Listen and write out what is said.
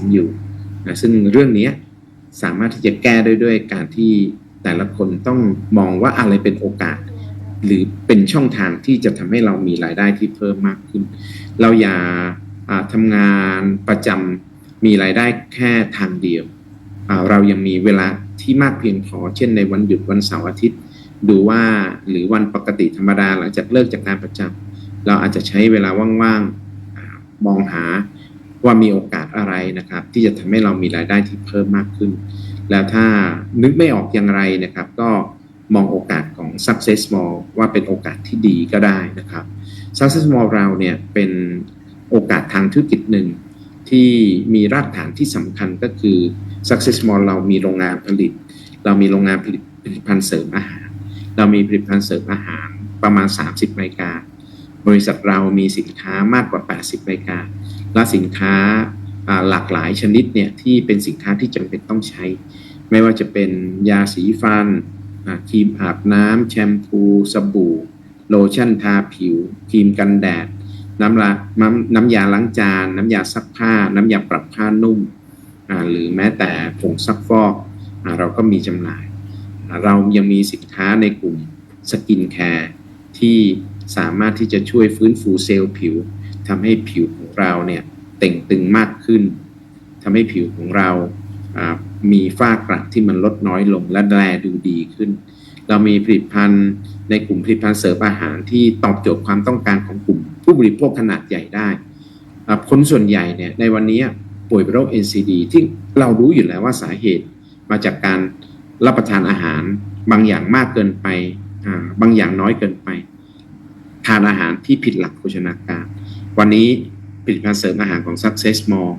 นอยู่นะซึ่งเรื่องนี้สามารถที่จะแก้ได้ด้วยการที่แต่ละคนต้องมองว่าอะไรเป็นโอกาส หรือเป็นช่องทางที่จะทำให้เรามีรายได้ที่เพิ่มมากขึ้น เราอย่าทำงานประจำมีรายได้แค่ทางเดียว เรายังมีเวลาที่มากเพียงพอ เช่นในวันหยุดวันเสาร์อาทิตย์ ดูว่าหรือวันปกติธรรมดาหลังจากเลิกจากงานประจำเราอาจจะใช้เวลาว่างๆมองหา ว่ามีโอกาสอะไรนะครับ ที่จะทำให้เรามีรายได้ที่เพิ่มมากขึ้น แล้วถ้านึกไม่ออกอย่างไรนะครับ ก็มองโอกาสของ Success Mall ว่าเป็นโอกาสที่ดีก็ได้นะครับ Success Mall เราเนี่ยเป็นโอกาสทางธุรกิจหนึ่งที่มีรากฐานที่สำคัญก็คือ Success Mall เรามีโรงงานผลิต เรามีโรงงานผลิตผลิตภัณฑ์เสริมอาหาร เรามีผลิตภัณฑ์เสริมอาหารประมาณ 30รายการ บริษัทเรามีสินค้ามากกว่า 80 รายการ และสินค้าหลากหลายชนิดเนี่ยที่เป็นสินค้าที่จำเป็นต้องใช้ ไม่ว่าจะเป็นยาสีฟันครีมอาบน้ำแชมพูสบู่ โลชั่นทาผิวครีมกันแดด น้ำละน้ำน้ำยาล้างจาน น้ำยาซักผ้า น้ำยาปรับผ้านุ่มหรือแม้แต่ผงซักฟอกเราก็มีจำหน่าย เรายังมีสินค้าในกลุ่มสกินแคร์ที่ สามารถที่จะช่วยฟื้นฟูเซลล์ผิวทำให้ผิวของเราเนี่ยเต่งตึงมากขึ้นทำให้ผิวของเรามีฝ้ากระที่มันลดน้อยลงและแลดูดีขึ้น เรามีผลิตภัณฑ์ในกลุ่มผลิตภัณฑ์เสริมอาหารที่ตอบโจทย์ความต้องการของกลุ่ม ผู้บริโภคขนาดใหญ่ได้ คนส่วนใหญ่เนี่ยในวันนี้ป่วยเป็นโรค NCD ที่เรารู้อยู่แล้วว่าสาเหตุมาจากการรับประทานอาหาร บางอย่างมากเกินไป บางอย่างน้อยเกินไป ทานอาหารที่ผิดหลักโภชนาการ วันนี้ผลิตภัณฑ์เสริมอาหารของ Success More